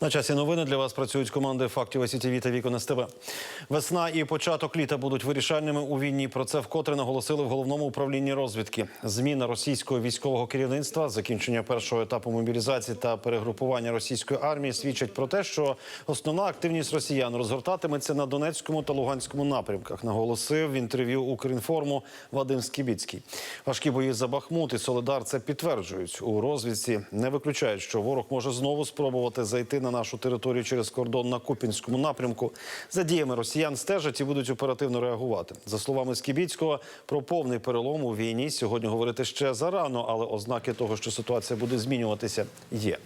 На часі новини для вас працюють команди фактів СІТВ та Вікон СТБ. Весна і початок літа будуть вирішальними у війні. Про це вкотре наголосили в головному управлінні розвідки. Зміна російського військового керівництва, закінчення першого етапу мобілізації та перегрупування російської армії свідчать про те, що основна активність росіян розгортатиметься на Донецькому та Луганському напрямках. Наголосив в інтерв'ю Укрінформу Вадим Скібіцький. Важкі бої за Бахмут і Соледар це підтверджують у розвідці. Не виключають, що ворог може знову спробувати зайти на нашу територію через кордон на Купінському напрямку. За діями росіян стежать і будуть оперативно реагувати. За словами Скібіцького, про повний перелом у війні сьогодні говорити ще зарано, але ознаки того, що ситуація буде змінюватися, є.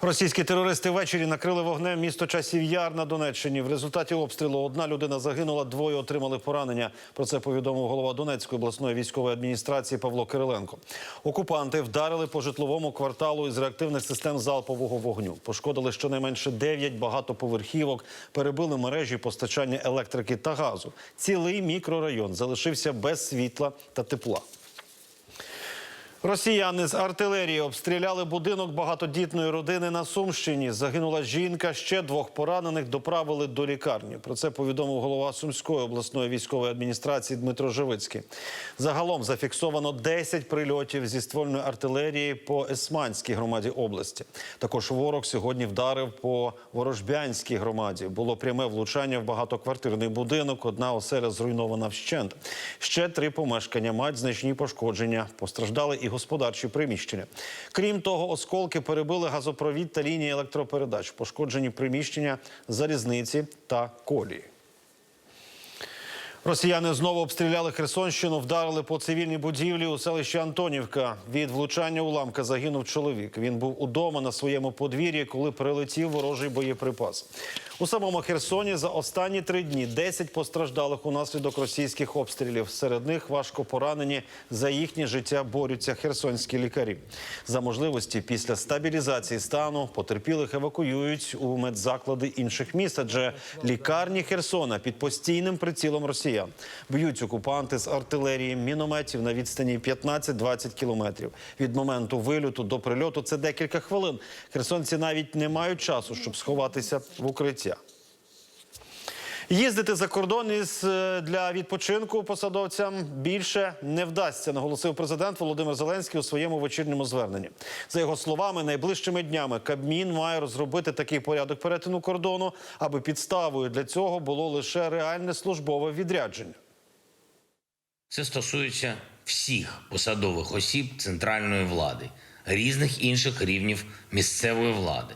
Російські терористи ввечері накрили вогнем місто Часів Яр на Донеччині. В результаті обстрілу одна людина загинула, двоє отримали поранення. Про це повідомив голова Донецької обласної військової адміністрації Павло Кириленко. Окупанти вдарили по житловому кварталу із реактивних систем залпового вогню. Пошкодили щонайменше 9 багатоповерхівок, перебили мережі постачання електрики та газу. Цілий мікрорайон залишився без світла та тепла. Росіяни з артилерії обстріляли будинок багатодітної родини на Сумщині. Загинула жінка. Ще двох поранених доправили до лікарні. Про це повідомив голова Сумської обласної військової адміністрації Дмитро Живицький. Загалом зафіксовано 10 прильотів зі ствольної артилерії по Есманській громаді області. Також ворог сьогодні вдарив по Ворожбянській громаді. Було пряме влучання в багатоквартирний будинок. Одна оселя зруйнована вщент. Ще три помешкання мають значні пошкодження. Постраждали і господарчі приміщення. Крім того, осколки перебили газопровід та лінії електропередач. Пошкоджені приміщення залізниці та колії. Росіяни знову обстріляли Херсонщину, вдарили по цивільній будівлі у селищі Антонівка. Від влучання уламка загинув чоловік. Він був удома на своєму подвір'ї, коли прилетів ворожий боєприпас. У самому Херсоні за останні три дні 10 постраждалих унаслідок російських обстрілів. Серед них важко поранені за їхнє життя борються херсонські лікарі. За можливості після стабілізації стану потерпілих евакуюють у медзаклади інших міст, адже лікарні Херсона під постійним прицілом росіян. Б'ють окупанти з артилерії мінометів на відстані 15-20 кілометрів. Від моменту вильоту до прильоту це декілька хвилин. Херсонці навіть не мають часу, щоб сховатися в укриття. Їздити за кордон із е, для відпочинку посадовцям більше не вдасться, наголосив президент Володимир Зеленський у своєму вечірньому зверненні. За його словами, найближчими днями Кабмін має розробити такий порядок перетину кордону, аби підставою для цього було лише реальне службове відрядження. Це стосується всіх посадових осіб центральної влади, різних інших рівнів місцевої влади.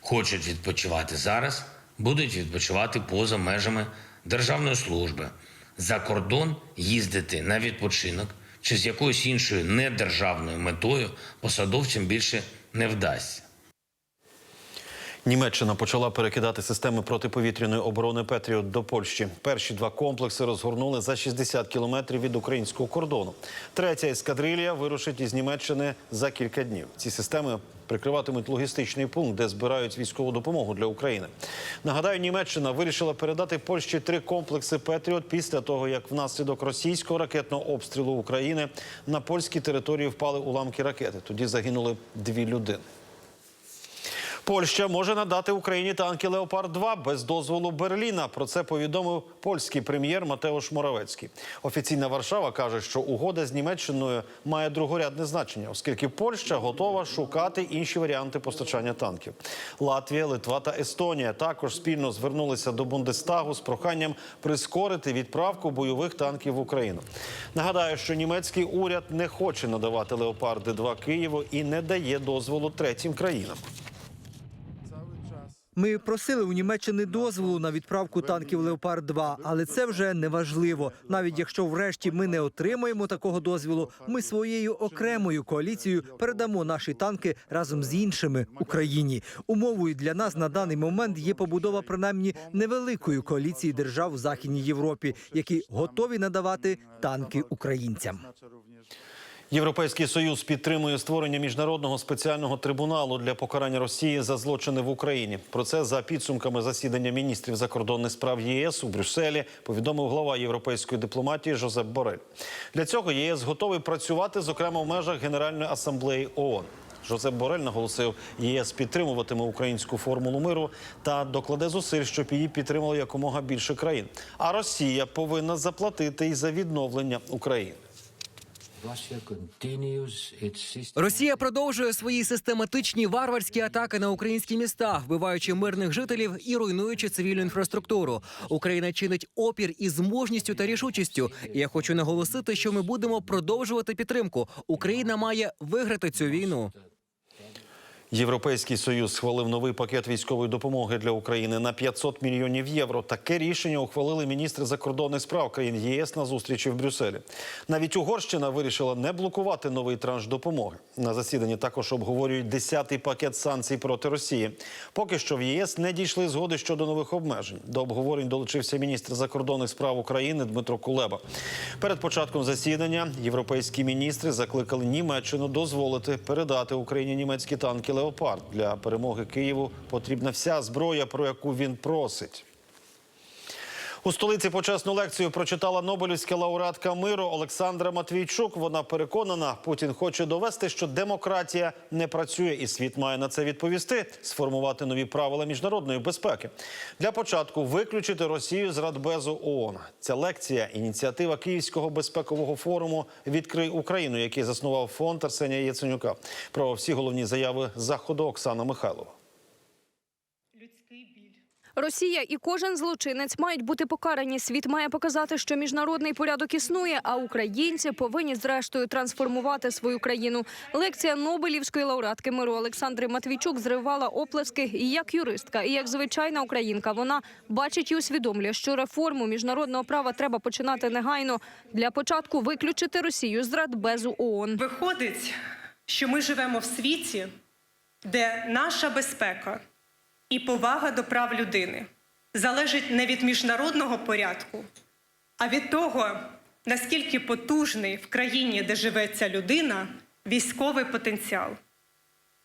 Хочуть відпочивати зараз, будуть відпочивати поза межами державної служби. За кордон їздити на відпочинок чи з якоюсь іншою недержавною метою посадовцям більше не вдасться. Німеччина почала перекидати системи протиповітряної оборони Петріот до Польщі. Перші два комплекси розгорнули за 60 кілометрів від українського кордону. Третя ескадрилія вирушить із Німеччини за кілька днів. Ці системи прикриватимуть логістичний пункт, де збирають військову допомогу для України. Нагадаю, Німеччина вирішила передати Польщі три комплекси Петріот після того, як внаслідок російського ракетного обстрілу України на польській території впали уламки ракети. Тоді загинули дві людини. Польща може надати Україні танки Леопард 2 без дозволу Берліна. Про це повідомив польський прем'єр Матеуш Моравецький. Офіційна Варшава каже, що угода з Німеччиною має другорядне значення, оскільки Польща готова шукати інші варіанти постачання танків. Латвія, Литва та Естонія також спільно звернулися до Бундестагу з проханням прискорити відправку бойових танків в Україну. Нагадаю, що німецький уряд не хоче надавати Леопарди 2 Києву і не дає дозволу третім країнам. Ми просили у Німеччини дозволу на відправку танків Леопард 2 але це вже не важливо. Навіть якщо врешті ми не отримаємо такого дозволу, ми своєю окремою коаліцією передамо наші танки разом з іншими Україні. Умовою для нас на даний момент є побудова принаймні невеликої коаліції держав в Західній Європі, які готові надавати танки українцям. Європейський союз підтримує створення міжнародного спеціального трибуналу для покарання Росії за злочини в Україні. Про це за підсумками засідання міністрів закордонних справ ЄС у Брюсселі повідомив глава європейської дипломатії Жозеп Борель. Для цього ЄС готовий працювати, зокрема в межах Генеральної асамблеї ООН. Жозеп Борель наголосив, ЄС підтримуватиме українську формулу миру та докладе зусиль, щоб її підтримало якомога більше країн. А Росія повинна заплатити і за відновлення України. Росія продовжує свої систематичні варварські атаки на українські міста, вбиваючи мирних жителів і руйнуючи цивільну інфраструктуру. Україна чинить опір із мужністю та рішучістю. І я хочу наголосити, що ми будемо продовжувати підтримку. Україна має виграти цю війну. Європейський союз схвалив новий пакет військової допомоги для України на 500 мільйонів євро. Таке рішення ухвалили міністри закордонних справ країн ЄС на зустрічі в Брюсселі. Навіть Угорщина вирішила не блокувати новий транш допомоги. На засіданні також обговорюють 10-й пакет санкцій проти Росії. Поки що в ЄС не дійшли згоди щодо нових обмежень. До обговорень долучився міністр закордонних справ України Дмитро Кулеба. Перед початком засідання європейські міністри закликали Німеччину дозволити передати Україні німецькі танки Леопард для перемоги Києву. Потрібна вся зброя, про яку він просить. У столиці почесну лекцію прочитала Нобелівська лауреатка миру Олександра Матвійчук. Вона переконана, Путін хоче довести, що демократія не працює, і світ має на це відповісти, сформувати нові правила міжнародної безпеки. Для початку виключити Росію з Радбезу ООН. Ця лекція ініціатива Київського безпекового форуму Відкрий Україну, який заснував фонд Арсенія Яценюка. Про всі головні заяви заходу Оксана Михайлова. Росія і кожен злочинець мають бути покарані. Світ має показати, що міжнародний порядок існує, а українці повинні зрештою трансформувати свою країну. Лекція Нобелівської лауреатки миру Олександри Матвійчук зривала оплески і як юристка, і як звичайна українка. Вона бачить і усвідомлює, що реформу міжнародного права треба починати негайно. Для початку виключити Росію з Радбезу ООН. Виходить, що ми живемо в світі, де наша безпека і повага до прав людини залежить не від міжнародного порядку, а від того, наскільки потужний в країні, де живе ця людина, військовий потенціал.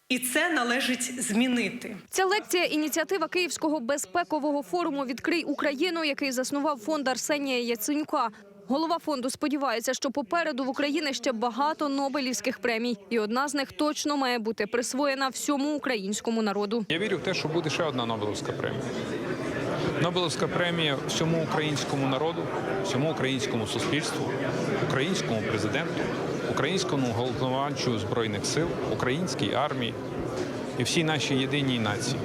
І це належить змінити. Ця лекція ініціатива Київського безпекового форуму Відкрий Україну, який заснував фонд Арсенія Яценюка. Голова фонду сподівається, що попереду в Україні ще багато нобелівських премій, і одна з них точно має бути присвоєна всьому українському народу. Я вірю в те, що буде ще одна Нобелівська премія. Нобелівська премія всьому українському народу, всьому українському суспільству, українському президенту, українському головноманчу збройних сил, українській армії і всій нашій єдиній нації.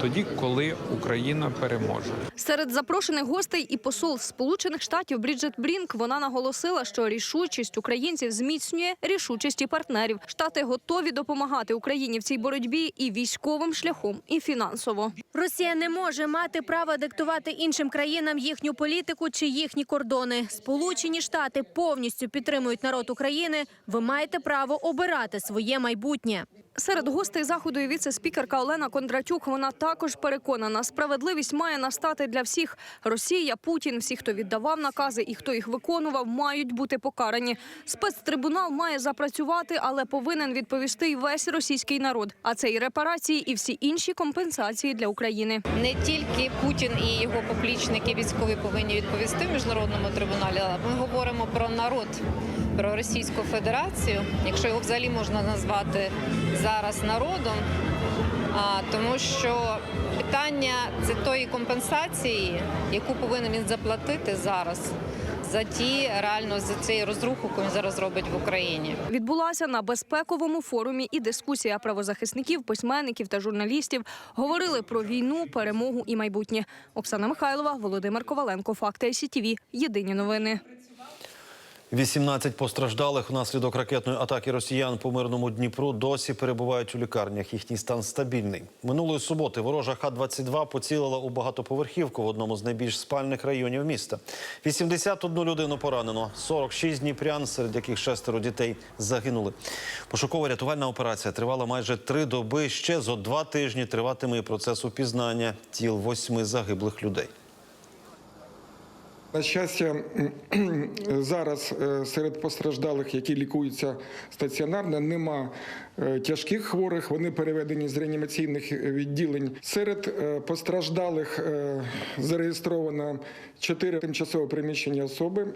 Тоді, коли Україна переможе. Серед запрошених гостей і посол Сполучених Штатів Бріджит Брінк вона наголосила, що рішучість українців зміцнює рішучість і партнерів. Штати готові допомагати Україні в цій боротьбі і військовим шляхом, і фінансово. Росія не може мати права диктувати іншим країнам їхню політику чи їхні кордони. Сполучені Штати повністю підтримують народ України. Ви маєте право обирати своє майбутнє. Серед гостей заходу і віце-спікерка Олена Кондратюк. Вона також переконана, справедливість має настати для всіх. Росія, Путін, всі, хто віддавав накази і хто їх виконував, мають бути покарані. Спецтрибунал має запрацювати, але повинен відповісти й весь російський народ. А це і репарації, і всі інші компенсації для України. не тільки Путін і його поплічники військові повинні відповісти в міжнародному трибуналі. але Ми говоримо про народ, про Російську Федерацію, якщо його взагалі можна назвати зараз народом. А, тому що питання це тої компенсації, яку повинен він заплатити зараз за ті реально за цей розруху, яку він зараз робить в Україні. Відбулася на безпековому форумі і дискусія правозахисників, письменників та журналістів. Говорили про війну, перемогу і майбутнє. Оксана Михайлова, Володимир Коваленко. Факти СІТВ. Єдині новини. 18 постраждалих внаслідок ракетної атаки росіян по мирному Дніпру досі перебувають у лікарнях. Їхній стан стабільний. Минулої суботи ворожа Х-22 поцілила у багатоповерхівку в одному з найбільш спальних районів міста. 81 людину поранено, 46 дніпрян, серед яких шестеро дітей загинули. Пошукова рятувальна операція тривала майже три доби. Ще зо два тижні триватиме і процес упізнання тіл восьми загиблих людей. На щастя, зараз е, серед постраждалих, які лікуються стаціонарно, нема е, тяжких хворих. Вони переведені з реанімаційних відділень. Серед е, постраждалих е, зареєстровано чотири тимчасово приміщені особи.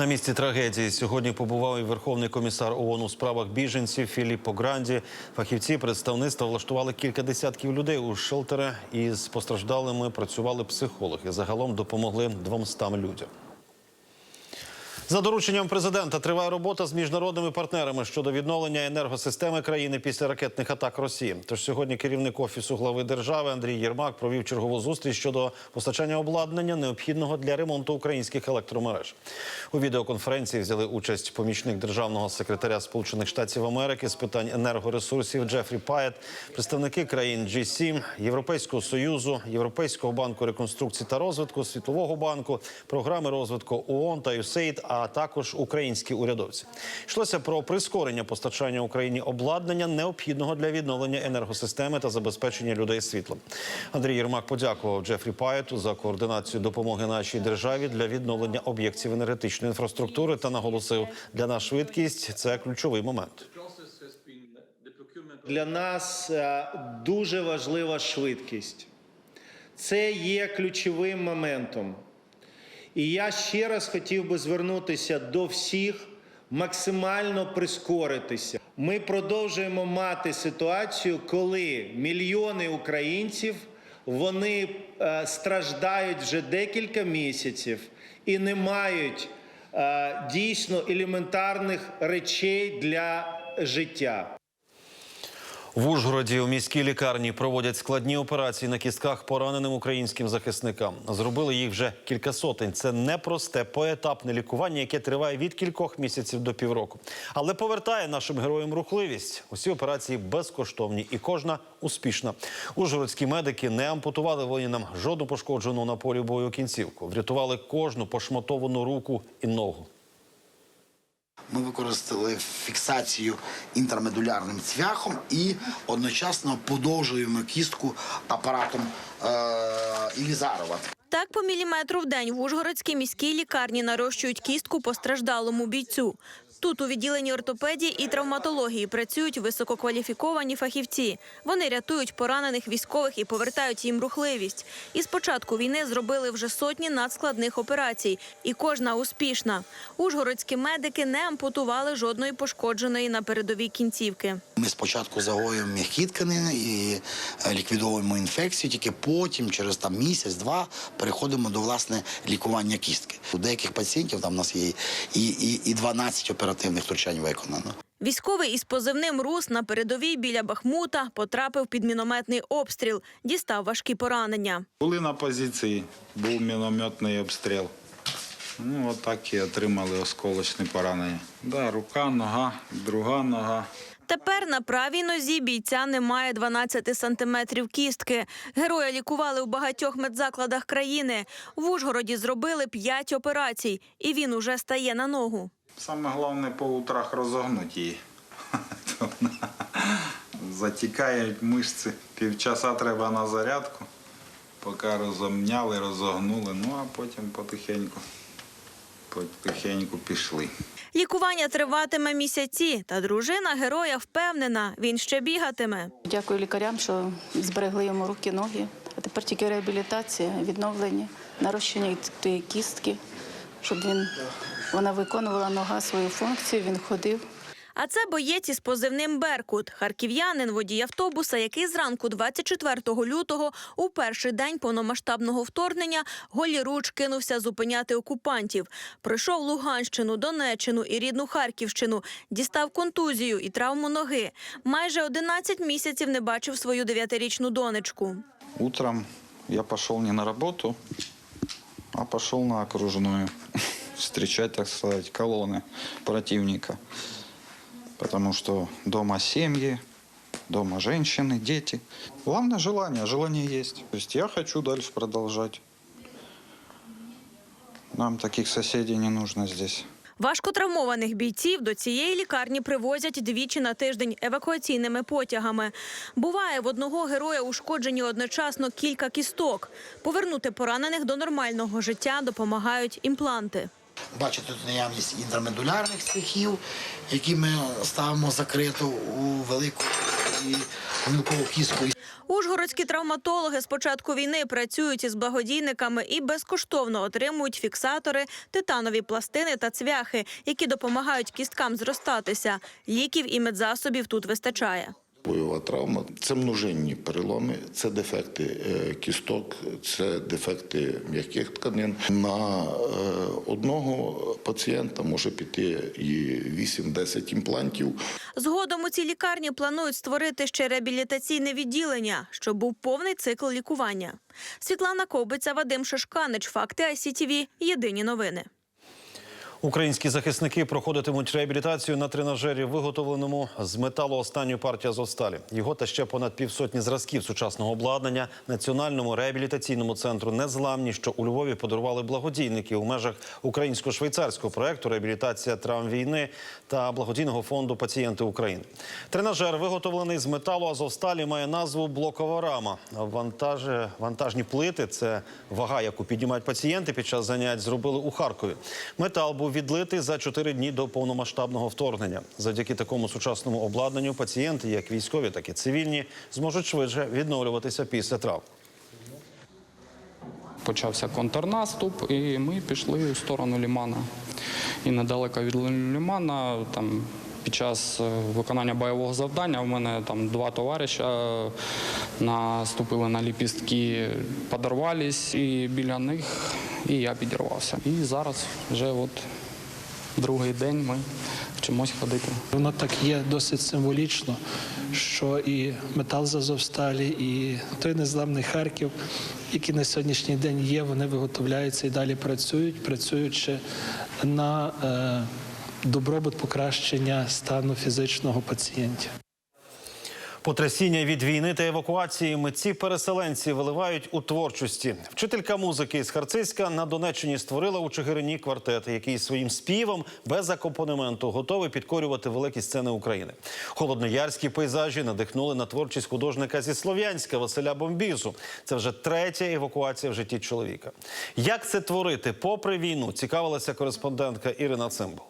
На місці трагедії сьогодні побував і Верховний комісар ООН у справах біженців Філіппо Гранді. Фахівці представництва влаштували кілька десятків людей у шелтери. І з постраждалими працювали психологи. Загалом допомогли 200 людям. За дорученням президента триває робота з міжнародними партнерами щодо відновлення енергосистеми країни після ракетних атак Росії. Тож сьогодні керівник офісу глави держави Андрій Єрмак провів чергову зустріч щодо постачання обладнання, необхідного для ремонту українських електромереж. У відеоконференції взяли участь помічник державного секретаря Сполучених Штатів Америки з питань енергоресурсів Джефрі Паєт, представники країн G7, Європейського союзу, Європейського банку реконструкції та розвитку, Світового банку, програми розвитку ООН та USAID, а також українські урядовці. Йшлося про прискорення постачання Україні обладнання, необхідного для відновлення енергосистеми та забезпечення людей світлом. Андрій Єрмак подякував Джефрі Паєту за координацію допомоги нашій державі для відновлення об'єктів енергетичної інфраструктури та наголосив, для нас швидкість це ключовий момент. Для нас е, дуже важлива швидкість. Це є ключовим моментом. І я ще раз хотів би звернутися до всіх, максимально прискоритися. Ми продовжуємо мати ситуацію, коли мільйони українців вони е, страждають вже декілька місяців і не мають е, дійсно елементарних речей для життя. В Ужгороді у міській лікарні проводять складні операції на кістках пораненим українським захисникам. Зробили їх вже кілька сотень. Це непросте поетапне лікування, яке триває від кількох місяців до півроку. Але повертає нашим героям рухливість. Усі операції безкоштовні і кожна успішна. Ужгородські медики не ампутували воїнам жодну пошкоджену на полі бою кінцівку. Врятували кожну пошматовану руку і ногу. Ми використали фіксацію інтермедулярним цвяхом і одночасно подовжуємо кістку апаратом е- Ілізарова. Так по міліметру в день в Ужгородській міській лікарні нарощують кістку постраждалому бійцю. Тут у відділенні ортопедії і травматології працюють висококваліфіковані фахівці. Вони рятують поранених військових і повертають їм рухливість. І з початку війни зробили вже сотні надскладних операцій, і кожна успішна. Ужгородські медики не ампутували жодної пошкодженої на передовій кінцівки. Ми спочатку загоюємо м'які тканини і е, ліквідовуємо інфекцію, тільки потім, через там місяць-два, переходимо до власне лікування кістки. У деяких пацієнтів там у нас є і, і, і 12 оперативних втручань виконано. Військовий із позивним Рус на передовій біля Бахмута потрапив під мінометний обстріл, дістав важкі поранення. Були на позиції, був мінометний обстріл. Ну, отак і отримали осколочне поранення. Да, рука, нога, друга нога. Тепер на правій нозі бійця немає 12 сантиметрів кістки. Героя лікували у багатьох медзакладах країни. В Ужгороді зробили 5 операцій, і він уже стає на ногу. Саме головне по утрах розогнути її. Затікають мишці. Півчаса треба на зарядку, поки розомняли, розогнули, ну а потім потихеньку, потихеньку пішли. Лікування триватиме місяці, та дружина героя впевнена, він ще бігатиме. Дякую лікарям, що зберегли йому руки, ноги. А тепер тільки реабілітація, відновлення, нарощення тієї кістки, щоб він вона виконувала нога свою функцію, він ходив. А це боєць із позивним Беркут, харків'янин, водій автобуса, який зранку 24 лютого, у перший день повномасштабного вторгнення, голіруч кинувся зупиняти окупантів. Пройшов Луганщину, Донеччину і рідну Харківщину, дістав контузію і травму ноги. Майже 11 місяців не бачив свою дев'ятирічну донечку. Утром я пошел не на работу, а пошел на окружную встречать, так сказать, колонны противника. Потому что дома семьи, дома женщины, дети. Главное желание, желание есть. То есть я хочу дальше продолжать. Нам таких соседей не нужно здесь. Важкотравмованих бійців до цієї лікарні привозять двічі на тиждень евакуаційними потягами. Буває, в одного героя ушкоджені одночасно кілька кісток. Повернути поранених до нормального життя допомагають імпланти. Бачите тут наявність інтрамедулярних цехів, які ми ставимо закрито у велику і мілкову кістку. Ужгородські травматологи з початку війни працюють із благодійниками і безкоштовно отримують фіксатори, титанові пластини та цвяхи, які допомагають кісткам зростатися. Ліків і медзасобів тут вистачає. Бойова травма це множинні переломи, це дефекти е, кісток, це дефекти м'яких тканин. На е, одного пацієнта може піти і 8-10 імплантів. Згодом у цій лікарні планують створити ще реабілітаційне відділення, щоб був повний цикл лікування. Світлана Кобиця, Вадим Шишканич, Факти ICTV. Єдині новини. Українські захисники проходитимуть реабілітацію на тренажері, виготовленому з металу останньої партії Азовсталі. Його та ще понад півсотні зразків сучасного обладнання Національному реабілітаційному центру Незламні, що у Львові подарували благодійники у межах українсько-швейцарського проекту реабілітація травм війни та благодійного фонду Пацієнти України. Тренажер, виготовлений з металу Азовсталі, має назву блокова рама. Вантажі, вантажні плити це вага, яку піднімають пацієнти під час занять. Зробили у Харкові. Метал був відлитий за чотири дні до повномасштабного вторгнення. Завдяки такому сучасному обладнанню пацієнти, як військові, так і цивільні, зможуть швидше відновлюватися після травм. Почався контрнаступ, і ми пішли у сторону Лімана. І недалеко від Лімана, там під час е, виконання бойового завдання, у мене там два товариша е, наступили на ліпістки, подорвались, і біля них і я підірвався. І зараз вже от другий день ми вчимось ходити. Воно так є досить символічно, що і метал з Азовсталі, і той незламний Харків, які на сьогоднішній день є, вони виготовляються і далі працюють, працюючи на е, добробут покращення стану фізичного пацієнтів. Потрясіння від війни та евакуації митці переселенці виливають у творчості. Вчителька музики з Харциська на Донеччині створила у Чигирині квартет, який своїм співом без акомпанементу готовий підкорювати великі сцени України. Холодноярські пейзажі надихнули на творчість художника зі Слов'янська Василя Бомбізу. Це вже третя евакуація в житті чоловіка. Як це творити попри війну? Цікавилася кореспондентка Ірина Цимбал.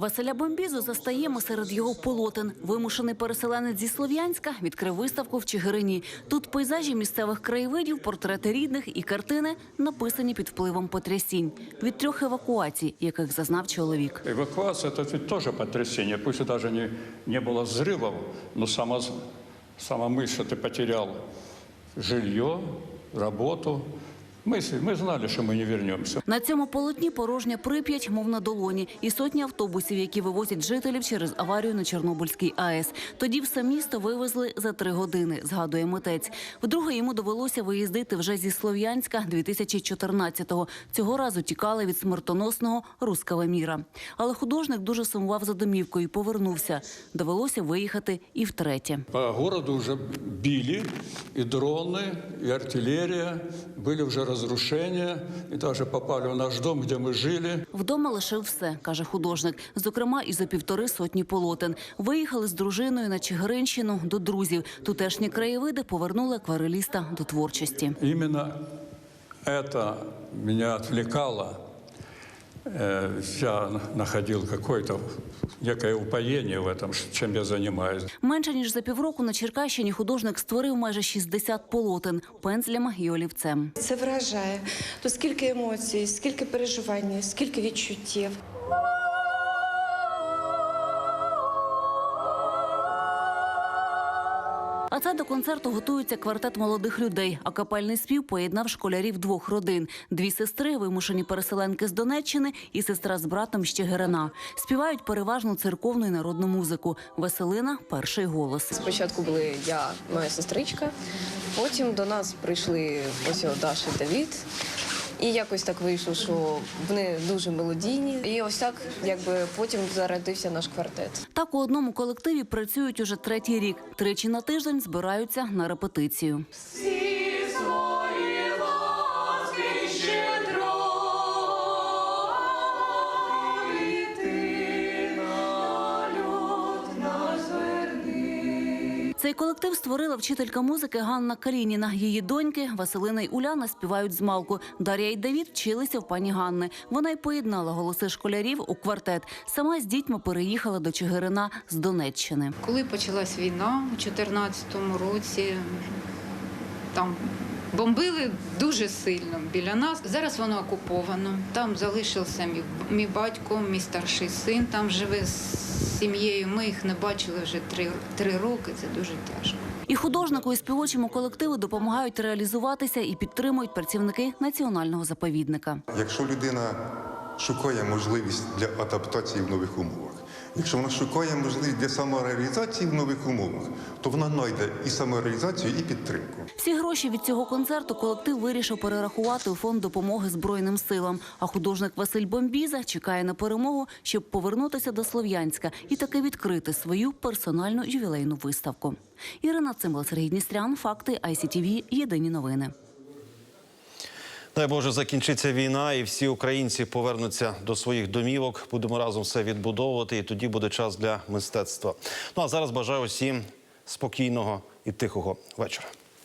Василя Бомбізу застаємо серед його полотен. Вимушений переселенець зі Слов'янська відкрив виставку в Чигирині. Тут пейзажі місцевих краєвидів, портрети рідних і картини написані під впливом потрясінь від трьох евакуацій, яких зазнав чоловік. Эвакуация – это ведь тоже потрясение. Пусть и даже не, не было взрывов, но сама, сама мысль, что ты потерял жилье, работу. Мы, с- мы знали, что мы не вернемся. На цьому полотні порожня прип'ять, мов на долоні, і сотні автобусів, які вивозять жителів через аварію на Чорнобильській АЕС. Тоді все місто вивезли за три години, згадує митець. Вдруге йому довелося виїздити вже зі Слов'янська 2014-го. Цього разу тікали від смертоносного руского міра. Але художник дуже сумував за домівкою і повернувся. Довелося виїхати і втретє. По городу уже били, и дроны, и артиллерия. Были уже разрушения, и даже попали в наш дом, де ми жили. Вдома лишив все, каже художник. Зокрема, і за півтори сотні полотен. Виїхали з дружиною на Чигиринщину до друзів. Тутешні краєвиди повернули аквареліста до творчості. Іменно це мене отвлекало. Э, Я находил какое-то некое упоєння в этом, чим я займаюся. Менше ніж за півроку на Черкащині художник створив майже 60 полотен пензлями і олівцем. Це вражає. То скільки емоцій, скільки переживань, скільки відчуттів. Це до концерту готується квартет молодих людей. А капельний спів поєднав школярів двох родин: дві сестри, вимушені переселенки з Донеччини, і сестра з братом з Чигирина. Співають переважно церковну і народну музику. Веселина перший голос. Спочатку були я, моя сестричка, потім до нас прийшли ось Даша Давід. І якось так вийшло, що вони дуже мелодійні. І ось так, якби потім зародився наш квартет. Так у одному колективі працюють уже третій рік. Тричі на тиждень збираються на репетицію. Цей колектив створила вчителька музики Ганна Калініна. Її доньки Василина й Уляна співають з малку. Дар'я й Давід вчилися в пані Ганни. Вона й поєднала голоси школярів у квартет. Сама з дітьми переїхала до Чигирина з Донеччини. Коли почалась війна у 2014 році, там бомбили дуже сильно біля нас. Зараз воно окуповано. Там залишився мій, мій батько, мій старший син там живе з сім'єю. Ми їх не бачили вже три, три роки. Це дуже тяжко. І художнику і співочому колективу допомагають реалізуватися і підтримують працівники національного заповідника. Якщо людина шукає можливість для адаптації в нових умовах, якщо вона шукає можливість для самореалізації в нових умовах, то вона знайде і самореалізацію, і підтримку. Всі гроші від цього концерту колектив вирішив перерахувати у фонд допомоги Збройним силам. А художник Василь Бомбіза чекає на перемогу, щоб повернутися до Слов'янська і таки відкрити свою персональну ювілейну виставку. Ірина Цимбал, Сергій Дністрян, факти ICTV, Єдині новини. Дай Боже, закінчиться війна, і всі українці повернуться до своїх домівок. Будемо разом все відбудовувати, і тоді буде час для мистецтва. Ну а зараз бажаю усім спокійного і тихого вечора.